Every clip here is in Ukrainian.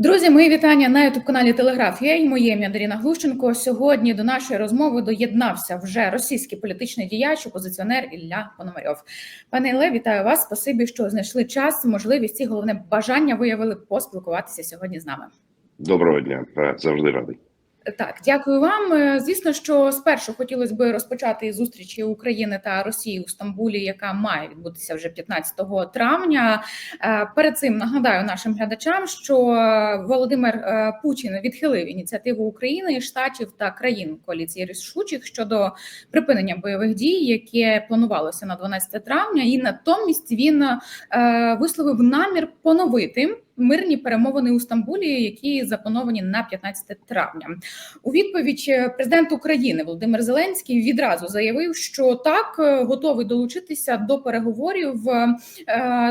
Друзі, мої вітання на youtube каналі Телеграф. Я і моє ім'я Даріна Глущенко. Сьогодні до нашої розмови доєднався вже російський політичний діяч, опозиціонер Ілля Пономарьов. Пане Ілле, вітаю вас. Спасибі, що знайшли час, можливість і головне бажання виявили поспілкуватися сьогодні з нами. Доброго дня, завжди радий. Так, дякую вам. Е, Звісно, що спершу хотілося б розпочати зустрічі України та Росії у Стамбулі, яка має відбутися вже 15 травня. Е, Перед цим нагадаю нашим глядачам, що Володимир е, Путін відхилив ініціативу України, штатів та країн коаліції рішучих щодо припинення бойових дій, яке планувалося на 12 травня, і натомість він висловив намір поновити. Мирні перемовини у Стамбулі, які заплановані на 15 травня, у відповідь е, президент України Володимир Зеленський відразу заявив, що так е, готовий долучитися до переговорів. Е,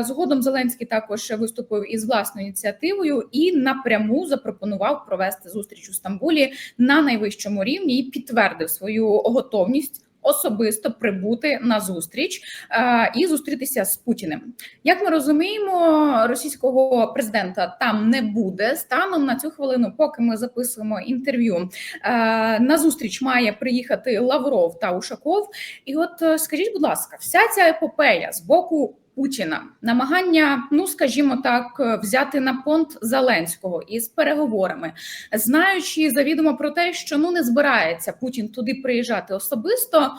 Згодом Зеленський також виступив із власною ініціативою і напряму запропонував провести зустріч у Стамбулі на найвищому рівні і підтвердив свою готовність. Особисто прибути на зустріч е, і зустрітися з Путіним. Як ми розуміємо, російського президента там не буде станом на цю хвилину, поки ми записуємо інтерв'ю. Е, на зустріч має приїхати Лавров та Ушаков. І от е, скажіть, будь ласка, вся ця епопея з боку. Путіна намагання, ну скажімо так, взяти на понт Зеленського із переговорами, знаючи завідомо про те, що ну не збирається Путін туди приїжджати особисто.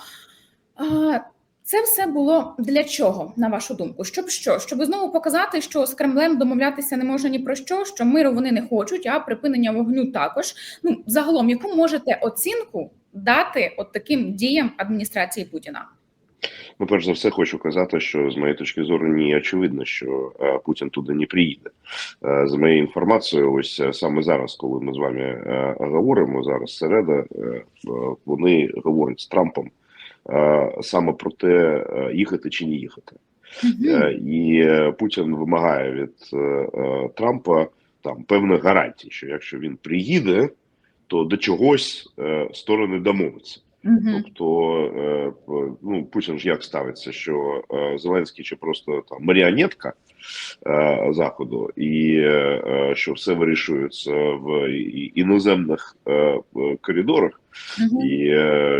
а, Це все було для чого, на вашу думку? Щоб що? Щоб знову показати, що з Кремлем домовлятися не можна ні про що, що миру вони не хочуть, а припинення вогню також. Ну загалом, яку можете оцінку дати от таким діям адміністрації Путіна? Ну, перш за все, хочу казати, що з моєї точки зору ні очевидно, що е, Путін туди не приїде. Е, з моєю інформацією, ось е, саме зараз, коли ми з вами е, говоримо, зараз середа, е, вони говорять з Трампом е, саме про те, е, їхати чи не їхати. Е, І Путін вимагає від е, е, Трампа там певних гарантій, що якщо він приїде, то до чогось е, сторони домовляться. Мгм. Тобто, е, ну Путін ж як ставиться, що е, Зеленський чи просто там маріонетка е, заходу, і що все вирішується в іноземних коридорах, Мгм. і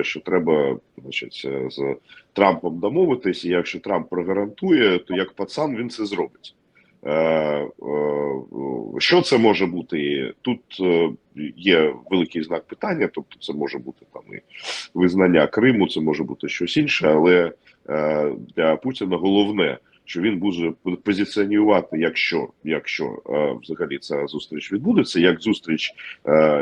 що треба значить, з Трампом домовитись, і якщо Трамп прогарантує, то як пацан він це зробить. Е, е, Що це може бути? Тут е, є великий знак питання, тобто це може бути там і визнання Криму, це може бути щось інше, але для Путіна головне, що він буде позиціонувати, якщо якщо е, взагалі ця зустріч відбудеться, як зустріч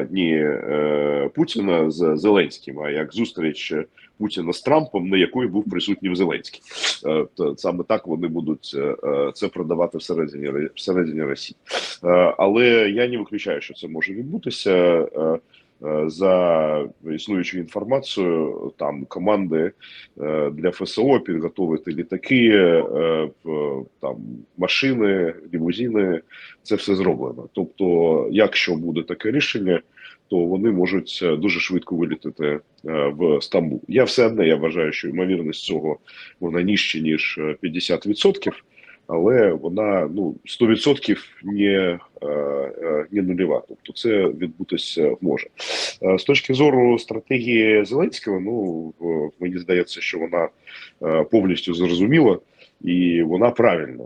не е, Путіна з Зеленським, а як зустріч Путіна з Трампом, на якої був присутній Зеленський. Е, то саме так вони будуть це продавати всередині всередині Росії. Але я не виключаю, що це може відбутися. За існуючою інформацією, там команди е, для ФСО підготовити літаки, е, там машини, лімузини, це все зроблено. Тобто, якщо буде таке рішення, то вони можуть е, дуже швидко вилітати в Стамбул. Я все одне я вважаю, що ймовірність цього вона нижче ніж е, 50%, але вона ну 100% не, е, е, не нульова. Тобто це відбутися може. Е, З точки зору стратегії Зеленського, ну мені здається, що вона повністю зрозуміла. І вона правильна,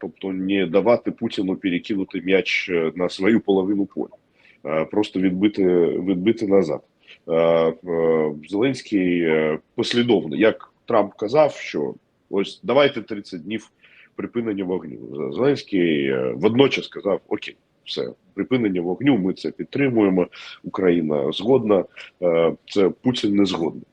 тобто не давати Путіну перекинути м'яч на свою половину поля, просто відбити відбити назад. Зеленський послідовно, як Трамп казав, що ось давайте 30 днів припинення вогню. Зеленський е, водночас сказав: Окей, все, припинення вогню. Ми це підтримуємо. Україна згодна. Е, Це Путін не згодний.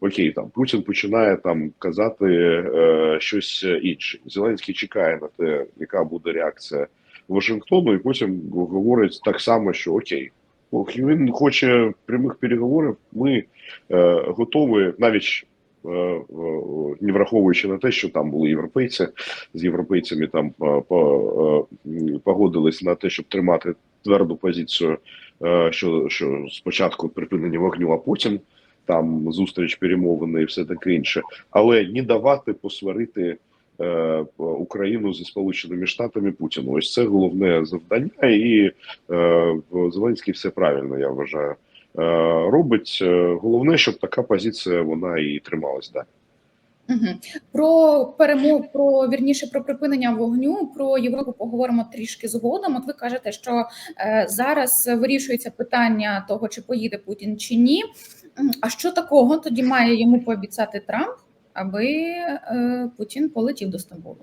Окей, там Путін починає там казати е, щось інше. Зеленський чекає на те, яка буде реакція Вашингтону, і потім говорить так само, що окей, він хоче прямих переговорів. Ми е, готові навіть. Е, е, Не враховуючи на те, що там були європейці з європейцями, там е, по, погодились на те, щоб тримати тверду позицію, що, що спочатку припинення вогню, а потім там зустріч перемовини і все таке інше, але не давати посварити Україну зі Сполученими Штатами Путіну. Ось це головне завдання, і Зеленський все правильно, я вважаю, робить. Е, Головне, щоб така позиція вона і трималась далі. Угу. Про перемог, про вірніше про припинення вогню, про Європу поговоримо трішки згодом. От ви кажете, що е, зараз вирішується питання того, чи поїде Путін чи ні. А що такого тоді має йому пообіцяти Трамп, аби е, Путін полетів до Стамбулу?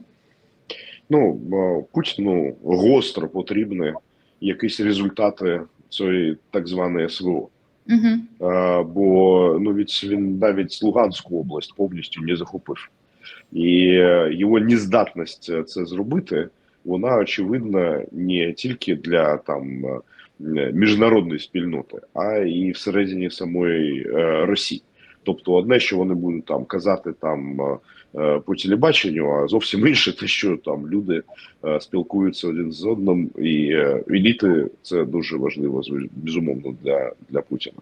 Ну е, Путіну гостро потрібні якісь результати цієї так званої СВО. Бо ну від він навіть Луганську область повністю не захопив, і е, його нездатність е, це зробити, вона очевидна не тільки для там е, міжнародної спільноти, а і всередині самої Росії. Тобто, одне, що вони будуть там казати там по телебаченню, а зовсім інше, те, що там люди е, спілкуються один з одним, і е, еліти це дуже важливо, безумовно, для, для Путіна.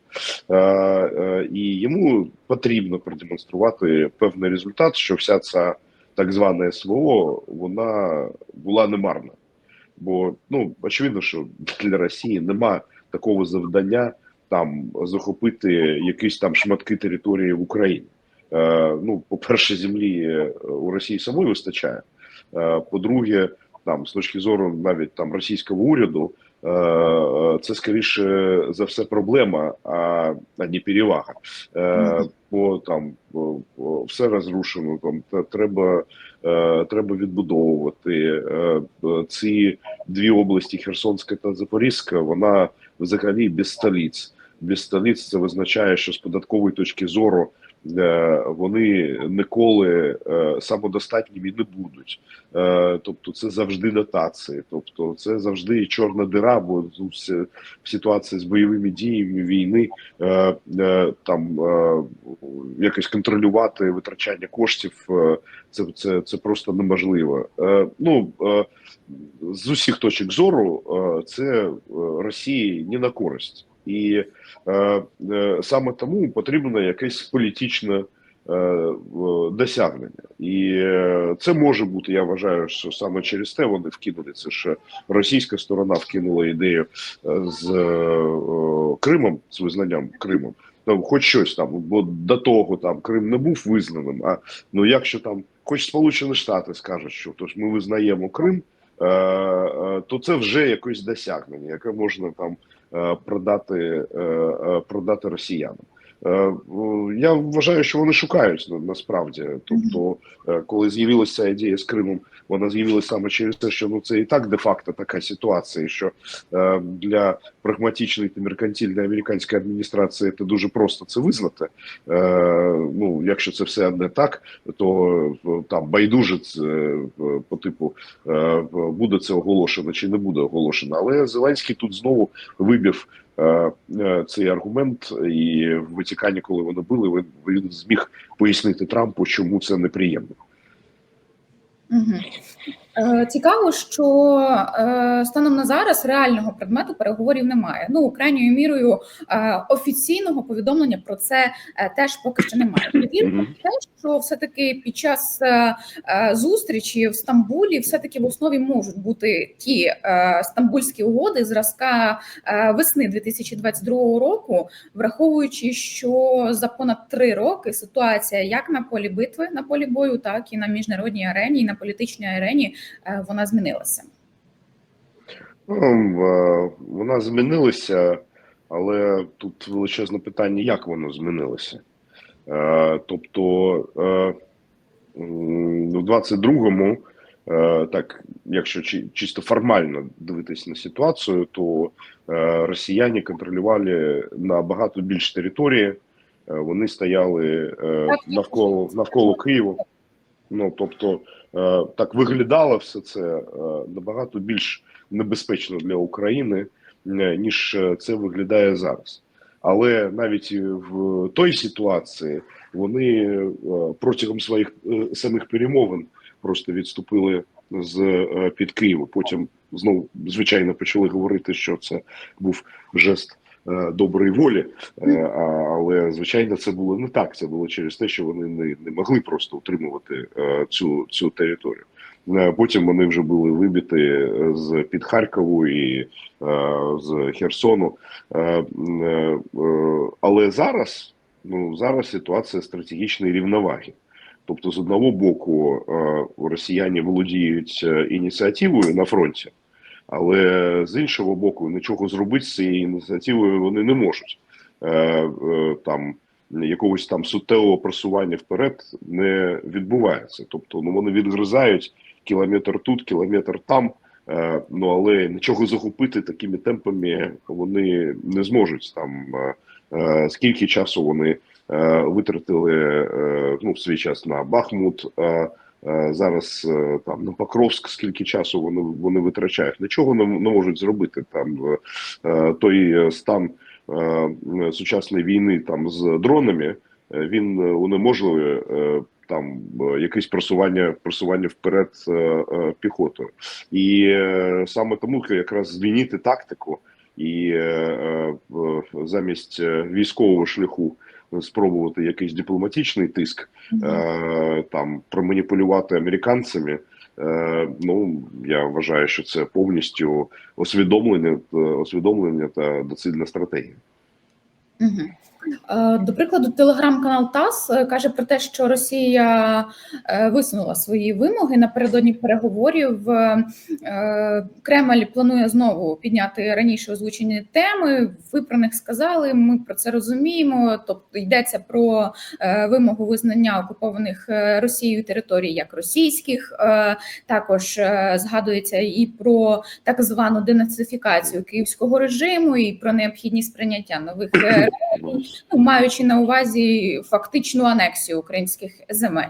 Е, е, і йому потрібно продемонструвати певний результат, що вся ця так звана СВО вона була немарна. Бо ну очевидно, що для Росії нема такого завдання там захопити якісь там шматки території в Україні. Е, ну, по-перше, землі е, у Росії самої вистачає. Е, по-друге, там з точки зору навіть там російського уряду, це скоріше за все проблема, а, а не перевага. Бо там все розрушено, там треба, треба відбудовувати ці дві області Херсонська та Запорізька. Вона взагалі без столиць. Без столиць це визначає, що з податкової точки зору вони ніколи е, самодостатніми не будуть. Е, Тобто, це завжди дотації, тобто це завжди чорна дира, бо в ситуації з бойовими діями війни е, е, там е, якось контролювати витрачання коштів. е, Це, це, це просто неможливо. Е, Ну е, з усіх точок зору, е, це е, Росії не на користь, і е, е, саме тому потрібно якесь політичне е, досягнення, і е, це може бути. Я вважаю, що саме через те вони вкинули це. Що російська сторона вкинула ідею е, з е, е, Кримом, з визнанням Кримом. Там, хоч щось там, бо до того там Крим не був визнаним. А ну якщо там, хоч Сполучені Штати скажуть, що тож ми визнаємо Крим, е, е, то це вже якесь досягнення, яке можна там продати, е, е, продати росіянам. Е, Я вважаю, що вони шукають на- насправді. Тобто, е, коли з'явилася ця ідея з Кримом, вона з'явилася саме через те, що ну це і так де-факто така ситуація, що е, для прагматичної та меркантильної американської адміністрації це дуже просто це визнати. Ну, якщо це все не так, то там байдуже по типу буде це оголошено чи не буде оголошено. Але Зеленський тут знову вибив цей аргумент, і в Ватикані, коли вони він, він зміг пояснити Трампу, чому це неприємно. Угу. Е, Цікаво, що е, станом на зараз реального предмету переговорів немає. Ну, крайньою мірою е, офіційного повідомлення про це теж поки що немає. Вірю те, що все-таки під час зустрічі в Стамбулі все-таки в основі можуть бути ті стамбульські угоди зразка весни 2022 року, враховуючи, що за понад три роки ситуація як на полі битви, на полі бою, так і на міжнародній арені, і на політичній арені вона змінилася. Ну, е, вона змінилася, але тут величезне питання, як воно змінилося. Е, Тобто, е, в 22-му, е, так, якщо чисто формально дивитись на ситуацію, то е, росіяни контролювали набагато більш території, е, вони стояли е, навколо, навколо Києва. Ну, тобто, е, так виглядало все це е, набагато більш небезпечно для України, е, ніж е, це виглядає зараз. Але навіть в той ситуації вони е, протягом своїх е, самих перемовин просто відступили з е, під Києва. Потім знову звичайно почали говорити, що це був жест е, доброї волі. Е, але звичайно, це було не так. Це було через те, що вони не, не могли просто утримувати е, цю, цю територію. Е, Потім вони вже були вибіті е, з під Харкову і е, з Херсону. Е, е, е, але зараз, ну зараз ситуація стратегічної рівноваги. Тобто, з одного боку, е, росіяни володіють е, ініціативою на фронті, але з іншого боку, нічого зробити з цією ініціативою вони не можуть. Е, е, Там якогось там суттєвого просування вперед не відбувається. Тобто, ну вони відгризають кілометр тут, кілометр там. е, Ну але нічого захопити такими темпами вони не зможуть. Там скільки часу вони витратили ну в свій час на Бахмут. Зараз е, там на Покровськ, скільки часу вони вони витрачають, нічого не, не можуть зробити. Там е, е, той е, стан е, сучасної війни там з дронами е, він е, унеможливує е, там е, якесь просування просування вперед е, е, піхотою, і е, саме тому якраз змінити тактику і е, е, замість е, військового шляху спробувати якийсь дипломатичний тиск е, там проманіпулювати американцями. Е, ну я вважаю, що це повністю усвідомлення, е, усвідомлення та доцільна стратегія. Угу. До прикладу, телеграм-канал ТАСС е, каже про те, що Росія е, висунула свої вимоги напередодні переговорів. Е, Кремль планує знову підняти раніше озвучені теми. Ви про них сказали. Ми про це розуміємо. Тобто йдеться про е, вимогу визнання окупованих е, Росією територій як російських. Е, Також е, згадується і про так звану денацифікацію київського режиму, і про необхідність прийняття нових е, маючи на увазі фактичну анексію українських земель.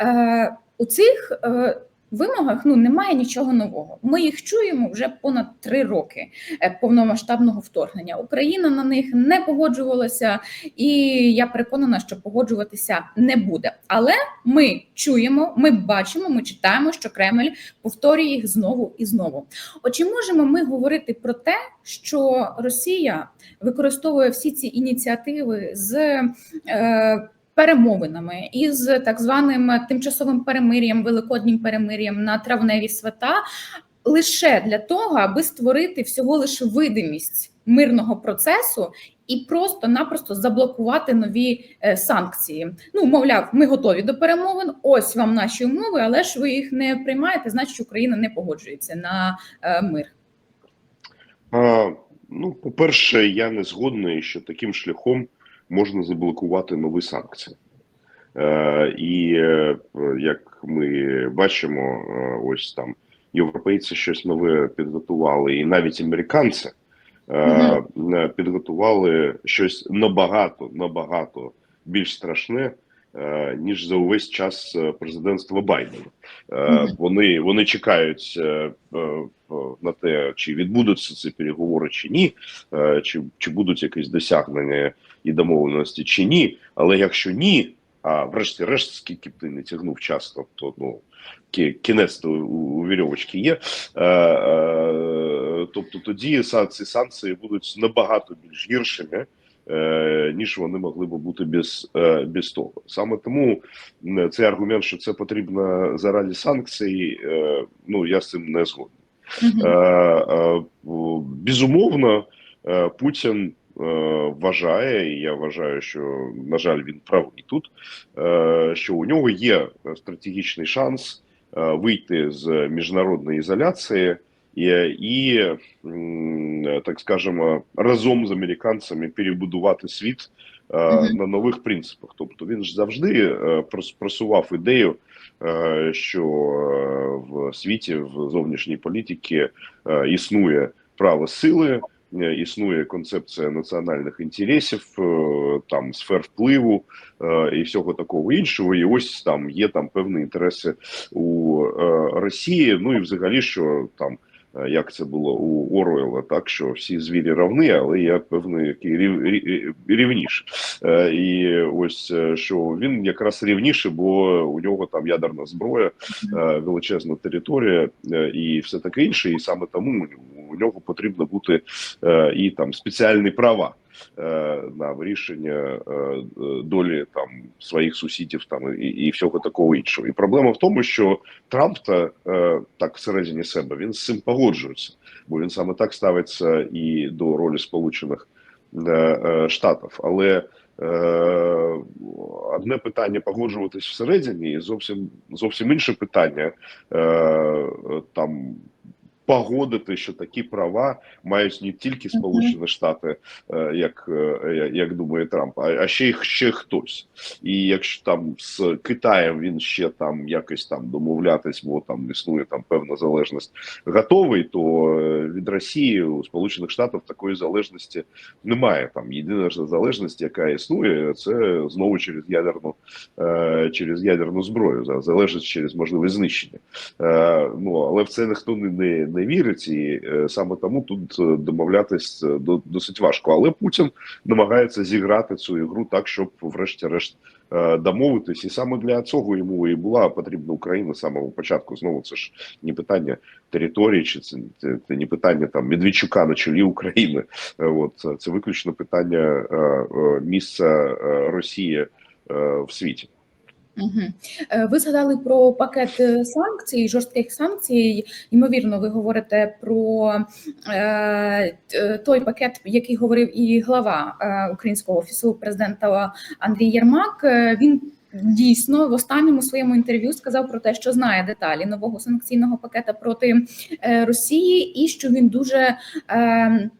Е, у цих е, вимогах ну немає нічого нового. Ми їх чуємо вже понад три роки е, повномасштабного вторгнення. Україна на них не погоджувалася, і я переконана, що погоджуватися не буде. Але ми чуємо, ми бачимо, ми читаємо, що Кремль повторює їх знову і знову. От чи можемо ми говорити про те, що Росія використовує всі ці ініціативи з е, перемовинами із так званим тимчасовим перемир'ям, великоднім перемир'ям на травневі свята лише для того, аби створити всього лише видимість мирного процесу. І просто-напросто заблокувати нові е, санкції. Ну, мовляв, ми готові до перемовин. Ось вам наші умови, але ж ви їх не приймаєте. Значить, Україна не погоджується на е, мир. А, ну, по-перше, я не згодний, що таким шляхом можна заблокувати нові санкції. Е, і е, як ми бачимо, е, ось там європейці щось нове підготували, і навіть американці е, е, підготували щось набагато набагато більш страшне. Е, Ніж за увесь час е, президентства Байдена, Е, вони вони чекають на те, чи відбудуться ці переговори, чи ні, чи, чи будуть якісь досягнення і домовленості, чи ні. Але якщо ні, а врешті-решт, скільки б ти не тягнув час, тобто ну кінець то у, у вірьовочки є. Тобто тоді ці санкції будуть набагато більш гіршими. Е, Ніж вони могли б бути без, е, без того, саме тому цей аргумент, що це потрібно заради санкцій, е, ну я з цим не згоден. Безумовно, Путін вважає, і я вважаю, що на жаль, він правий тут, що у нього є стратегічний шанс вийти з міжнародної ізоляції і, і так скажемо, разом з американцями перебудувати світ е, на нових принципах. Тобто він ж завжди е, просував ідею е, що е, в світі в зовнішній політиці е, існує право сили, е, існує концепція національних інтересів, е, там сфер впливу е, і всього такого іншого. І ось там є там певні інтереси у е, Росії. Ну і взагалі, що там е, як це було у Оруела, так що всі звірі равні, але є певний який рів, рів, рівніший. Е, І ось е, що він якраз рівніше, бо у нього там ядерна зброя, е, величезна територія е, і все таке інше. І саме тому у нього потрібно бути е, і там спеціальні права. Е, На вирішення е, е, долі там своїх сусідів, там і, і всього такого іншого. І проблема в тому, що Трамп та так всередині себе він з цим погоджується, бо він саме так ставиться і до ролі Сполучених е, е, Штатів. Але е, одне питання погоджуватись всередині, і зовсім зовсім інше питання там. Погодити, що такі права мають не тільки Сполучені Штати, е, як, е, як думає Трамп, а, ще й ще хтось. І якщо там з Китаєм він ще там якось там домовлятись, бо там існує там певна залежність, готовий, то е, від Росії у Сполучених Штатів такої залежності немає. Там єдина залежність, яка існує, це знову через ядерну через ядерну зброю, за- залежить через можливість знищення. Ну але в це ніхто не, не, вірить, і е, саме тому тут е, домовлятись е, до- досить важко. Але Путін намагається зіграти цю ігру так, щоб врешті-решт домовитись, і саме для цього йому і була потрібна Україна з самого початку. Знову це ж не питання території, чи це, це, не питання там Медведчука на чолі України. От це, виключно питання місця Росії в світі. Угу. Ви згадали про пакет е, санкцій, жорстких санкцій. Ймовірно, ви говорите про е, той пакет, який говорив і глава е, українського офісу президента Андрій Єрмак. Е, Він дійсно в останньому своєму інтерв'ю сказав про те, що знає деталі нового санкційного пакета проти е, Росії, і що він дуже. Е,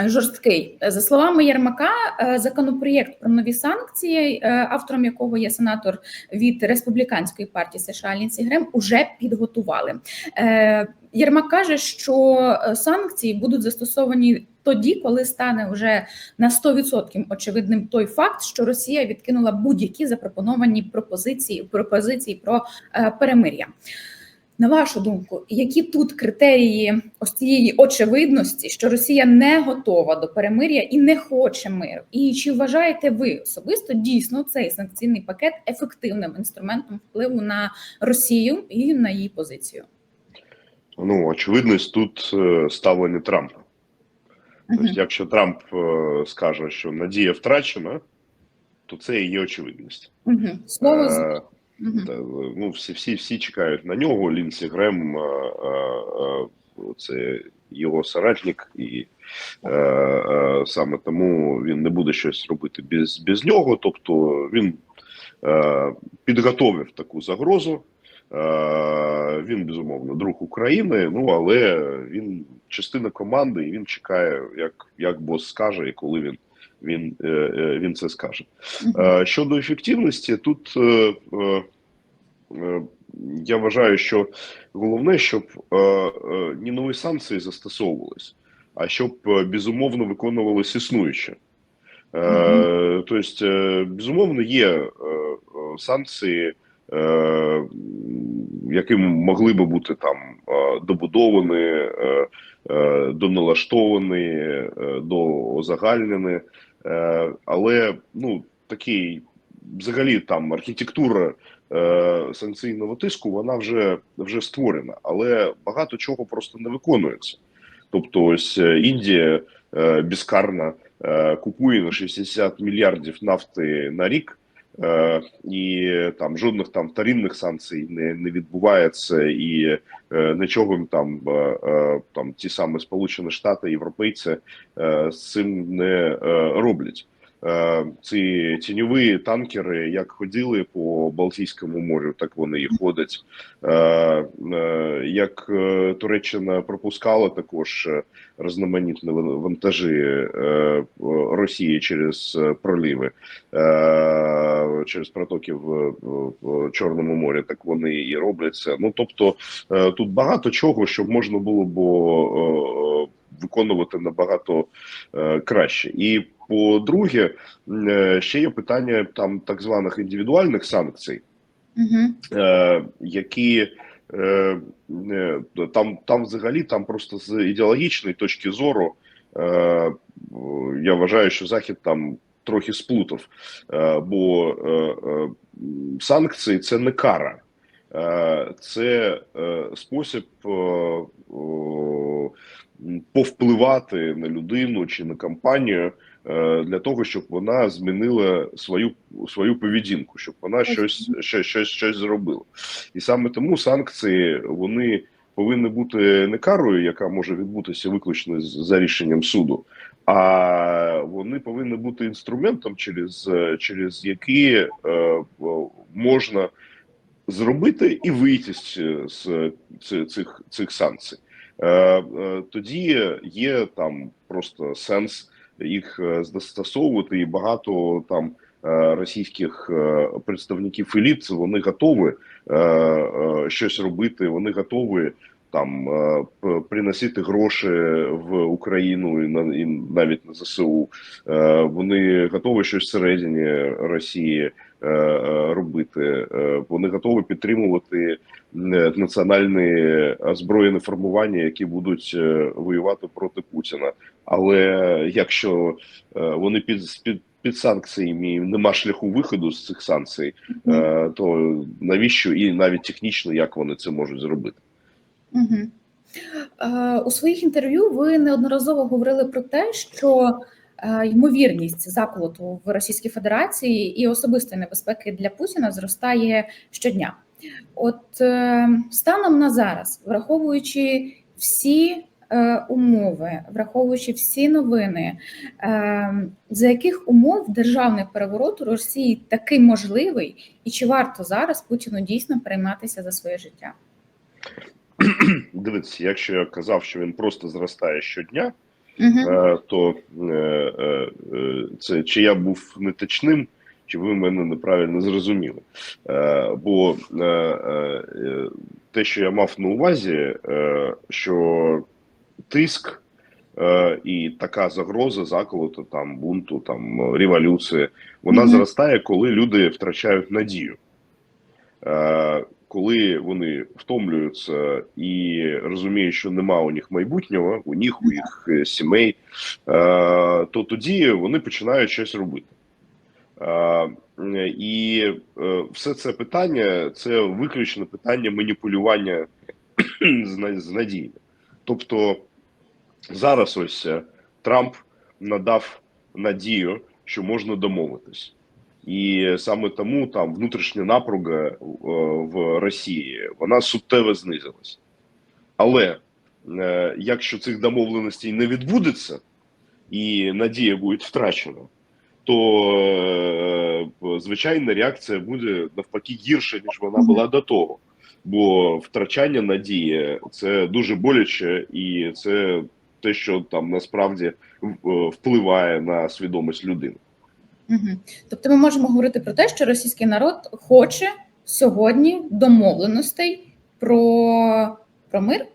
Жорсткий за словами Єрмака, е, законопроєкт про нові санкції, е, автором якого є сенатор від республіканської партії США Лінсі Грем, уже підготували. Е, Єрмак каже, що е, санкції будуть застосовані тоді, коли стане вже на 100% очевидним той факт, що Росія відкинула будь-які запропоновані пропозиції пропозиції про е, перемир'я. На вашу думку, які тут критерії ось цієї очевидності, що Росія не готова до перемир'я і не хоче миру? І чи вважаєте ви особисто дійсно цей санкційний пакет ефективним інструментом впливу на Росію і на її позицію? Ну очевидність тут е, ставлення Трампа. Тобто, якщо Трамп е, скаже, що надія втрачена, то це і є очевидність. Мгм. Слово Е, Та, ну, всі, всі, всі чекають на нього. Лінсі Грем, е, е, це його соратник, і е, е, саме тому він не буде щось робити без, без нього. Тобто він е, підготовив таку загрозу. Е, він безумовно друг України. Ну але він частина команди, і він чекає, як, як бос скаже, і коли він. Він, е, е, він це скаже. Е, Щодо ефективності, тут я вважаю, що головне, щоб е, нові санкції застосовувались, а щоб безумовно виконувалось існуюче. Тобто, безумовно, є санкції, які могли би бути там е, добудовані, е, е, доналаштовані, е, доозагальнені. Е, але ну такий взагалі там архітектура е, санкційного тиску вона вже вже створена, але багато чого просто не виконується. Тобто, ось е, Індія е, безкарно е, купує на 60 мільярдів нафти на рік. Е, і там жодних там вторинних санкцій не, не відбувається, і е, нічого там е, е, там ті самі Сполучені Штати, європейці е, з цим не е, роблять. Е, ці тіньові танкери, як ходили по Балтійському морю, так вони і ходять. Е, е, Як Туреччина пропускала також різноманітні вантажі Росії через проліви через протоки в, Чорному морі, так вони і роблять це. Ну тобто тут багато чого, що можна було б виконувати набагато краще. І по-друге, е, ще є питання там так званих індивідуальних санкцій, е, які е, там, там взагалі там просто з ідеологічної точки зору я вважаю, що Захід там трохи сплутав, бо санкції це не кара, це спосіб повпливати на людину чи на компанію для того, щоб вона змінила свою свою поведінку, щоб вона щось, щось, щось, щось зробила. І саме тому санкції вони повинні бути не карою, яка може відбутися виключно за рішенням суду, а вони повинні бути інструментом, через, через який е, можна зробити і вийти з, з, з цих, цих санкцій. Е, е, тоді є там просто сенс їх е, застосовувати, і багато там е, російських е, представників еліт вони готові щось робити. Вони готові там приносити гроші в Україну і на і навіть на ЗСУ. Вони готові щось всередині Росії робити. Е, Вони готові підтримувати е, національні озброєні формування, які будуть е, воювати проти Путіна. Але якщо е, вони під під, під санкціями нема шляху виходу з цих санкцій, е, то навіщо і навіть технічно як вони це можуть зробити? Угу. Е, у своїх інтерв'ю ви неодноразово говорили про те, що е, ймовірність заколоту в Російській Федерації і особистої небезпеки для Путіна зростає щодня. От е, станом на зараз, враховуючи всі е, умови, враховуючи всі новини, е, за яких умов державний переворот у Росії такий можливий, і чи варто зараз Путіну дійсно перейматися за своє життя? Дивіться, якщо я казав, що він просто зростає щодня, Угу. то е, е, це чи я був неточним, чи ви мене неправильно зрозуміли. Бо те, що я мав на увазі, що тиск і така загроза заколоту, там бунту, там революції, вона Мгм. зростає, коли люди втрачають надію. Коли вони втомлюються і розуміють, що нема у них майбутнього, у них, у їх е, сімей, е, то тоді вони починають щось робити. Е, І все це питання це виключно питання маніпулювання з надіями. Тобто зараз ось Трамп надав надію, що можна домовитись. І саме тому там внутрішня напруга е, в Росії вона суттєво знизилась. Але е, якщо цих домовленостей не відбудеться і надія буде втрачена, то е, звичайна реакція буде навпаки гірша, ніж вона була до того. Бо втрачання надії це дуже боляче, і це те, що там насправді е, впливає на свідомість людини. Угу. Тобто ми можемо говорити про те, що російський народ хоче сьогодні домовленостей про, про мир.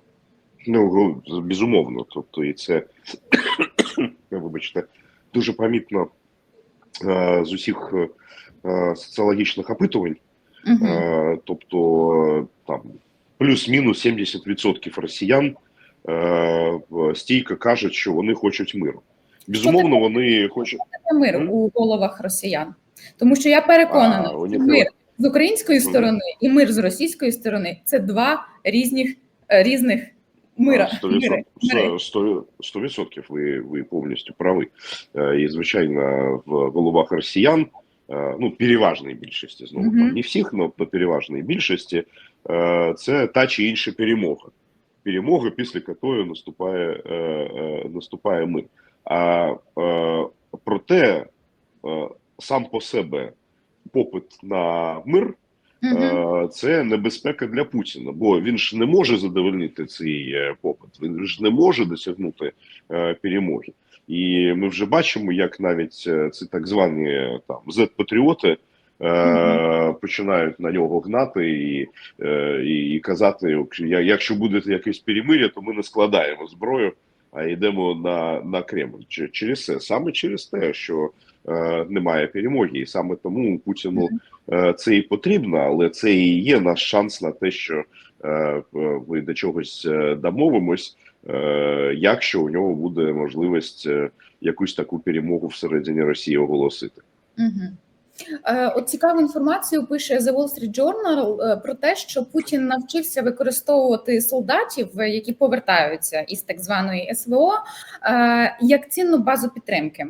Ну, безумовно. Тобто, і це, вибачте, дуже помітно е, з усіх е, соціологічних опитувань. Угу. Тобто, там плюс-мінус 70% росіян стійко кажуть, що вони хочуть миру. Безумовно, вони хочуть. Мир у головах росіян. Тому що я переконана, А, що мир з української сторони і мир з російської сторони це два різних, е, різних мира. Сто відсотків, ви, ви повністю праві. Е, І, звичайно, в головах росіян, е, ну, переважної більшості, знову там не всіх, але по переважної більшості, це та чи інша перемога. Перемога, після якої наступає, наступає мир. А е, проте е, сам по себе попит на мир Е, це небезпека для Путіна, бо він ж не може задовольнити цей е, попит, він ж не може досягнути е, перемоги. І ми вже бачимо, як навіть е, ці так звані е, там зет-патріоти е, починають на нього гнати і, і, і казати: якщо буде якесь перемир'я, то ми не складаємо зброю а йдемо на, на Кремль. Чи- Через це саме через те, що е, немає перемоги, і саме тому Путіну е, це і потрібно, але це і є наш шанс на те, що е, ми до чогось е, домовимось, е, якщо у нього буде можливість е, якусь таку перемогу всередині Росії оголосити. Угу. Е, От цікаву інформацію пише The Wall Street Journal е, про те, що Путін навчився використовувати солдатів, е, які повертаються із так званої СВО, як цінну базу підтримки.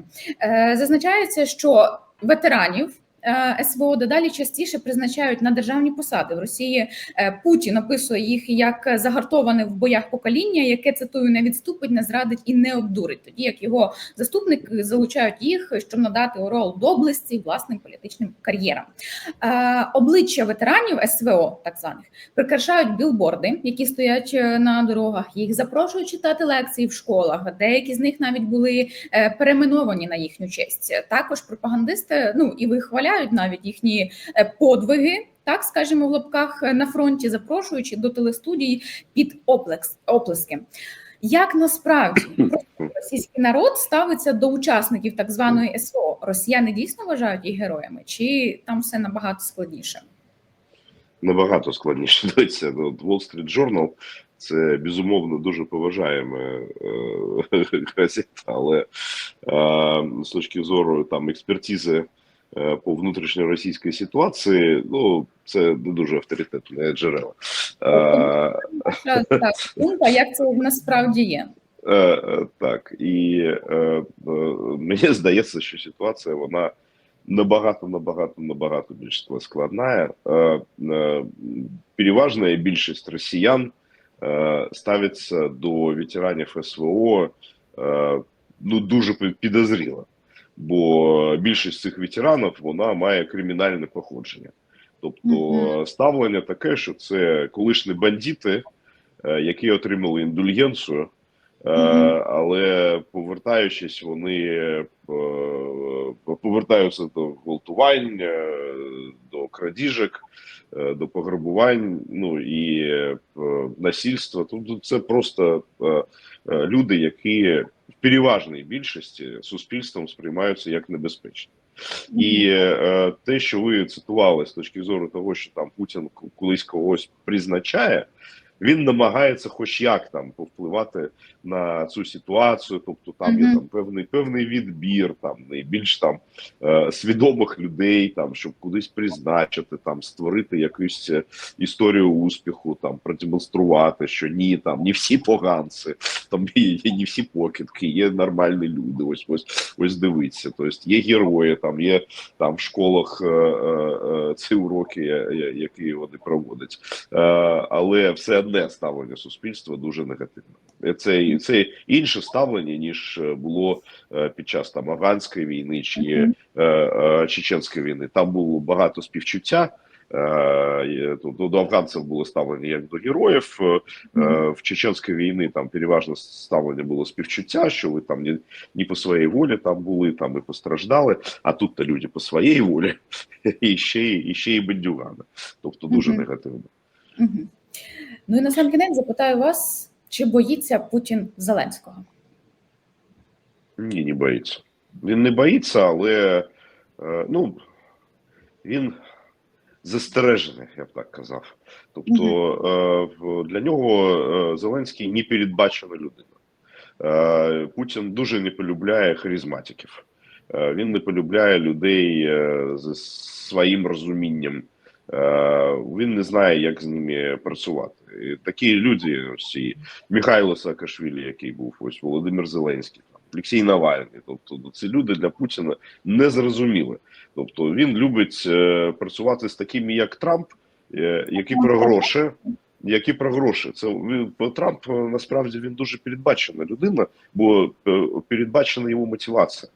Зазначається, що ветеранів. Е, СВО дедалі частіше призначають на державні посади в Росії. Е, Путін описує їх як загартоване в боях покоління, яке цитую не відступить, не зрадить і не обдурить. Тоді як його заступники залучають їх, щоб надати орел доблесті власним політичним кар'єрам. Е, обличчя ветеранів СВО, так званих, прикрашають білборди, які стоять на дорогах. Їх запрошують читати лекції в школах. Деякі з них навіть були перейменовані на їхню честь. Також пропагандисти ну і вихваляють навіть їхні е, подвиги. Так, скажімо, в лапках е, на фронті, запрошуючи до телестудій під оплекс, оплески. Як насправді російський народ ставиться до учасників так званої СВО? Росіяни дійсно вважають їх героями, чи там все набагато складніше? Набагато складніше дається. Ну, Wall Street Journal це безумовно дуже поважаємо е, газета, але з точки зору там експертизи по внутрішньоросійській ситуації, ну це не дуже авторитетне джерело. Е, так, як це насправді є? Е, е, Так, і е, е, мені здається, що ситуація вона набагато, набагато, набагато більш складна. Е, е, Переважна більшість росіян е, ставиться до ветеранів СВО е, ну дуже підозріло, бо більшість цих ветеранів вона має кримінальне походження. Тобто ставлення таке, що це колишні бандити, е, які отримали індульгенцію. Е, але повертаючись, вони е, повертаються до гвалтувань, до крадіжок, до пограбувань, ну і насильства. Тобто це просто люди, які в переважній більшості суспільством сприймаються як небезпечні. І е, те, що ви цитували з точки зору того, що там Путін колись когось призначає, він намагається, хоч як там повпливати на цю ситуацію. Тобто там є там певний певний відбір, там найбільш там е, свідомих людей, там щоб кудись призначити, там створити якусь е, історію успіху, там продемонструвати, що ні, там не всі поганці, там є, є не всі покидки, є нормальні люди. Ось ось ось дивіться. Тобто є герої, там є там в школах е, е, е, ці уроки, які вони проводять. Е, але все одне ставлення суспільства дуже негативне. Е, Це, це інше ставлення, ніж е, було е, під час там афганської війни чи чеченської війни. Там було багато співчуття. Тобто до афганців було ставлення як до героїв. В чеченській війни там переважно ставлення було співчуття, що ви там не, не по своїй волі там були, там і постраждали. А тут то люди по своїй волі, і ще, і ще й бандюгани. Тобто дуже негативно. Ну і на сам кінець запитаю вас, чи боїться Путін Зеленського? Ні, не боїться. Він не боїться, але е, ну, він застережений, я б так казав. Тобто е, для нього е, Зеленський непередбачена людина. Е, Путін дуже не полюбляє харизматиків. Він не полюбляє людей зі своїм розумінням. Е, Він не знає, як з ними працювати. І такі люди, ці Михайло Саакашвілі, який був, ось Володимир Зеленський, там, Олексій Навальний. Тобто ну, ці люди для Путіна не зрозуміли. Тобто він любить е, працювати з такими, як Трамп, е, які про гроші. Які про гроші, це він Трамп насправді він дуже передбачена людина, бо передбачена його мотивація.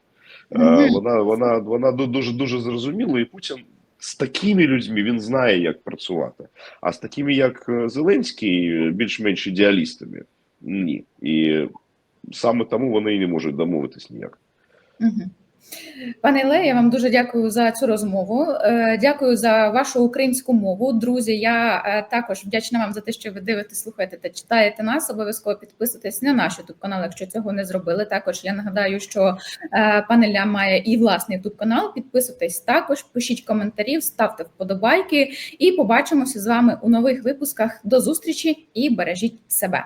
Мгм. Вона вона вона дуже дуже зрозуміла, і Путін з такими людьми він знає, як працювати. А з такими, як е, Зеленський, більш-менш ідеалістами, ні. І саме тому вони і не можуть домовитись ніяк. Мгм. Пане Іле, я вам дуже дякую за цю розмову. Е, Дякую за вашу українську мову. Друзі, я е, також вдячна вам за те, що ви дивитесь, слухаєте та читаєте нас. Обов'язково підписуйтесь на наш youtube канал, якщо цього не зробили. Також я нагадаю, що е, пан Ілля має і власний youtube канал. Підписуйтесь також, пишіть коментарі, ставте вподобайки, і побачимося з вами у нових випусках. До зустрічі і бережіть себе.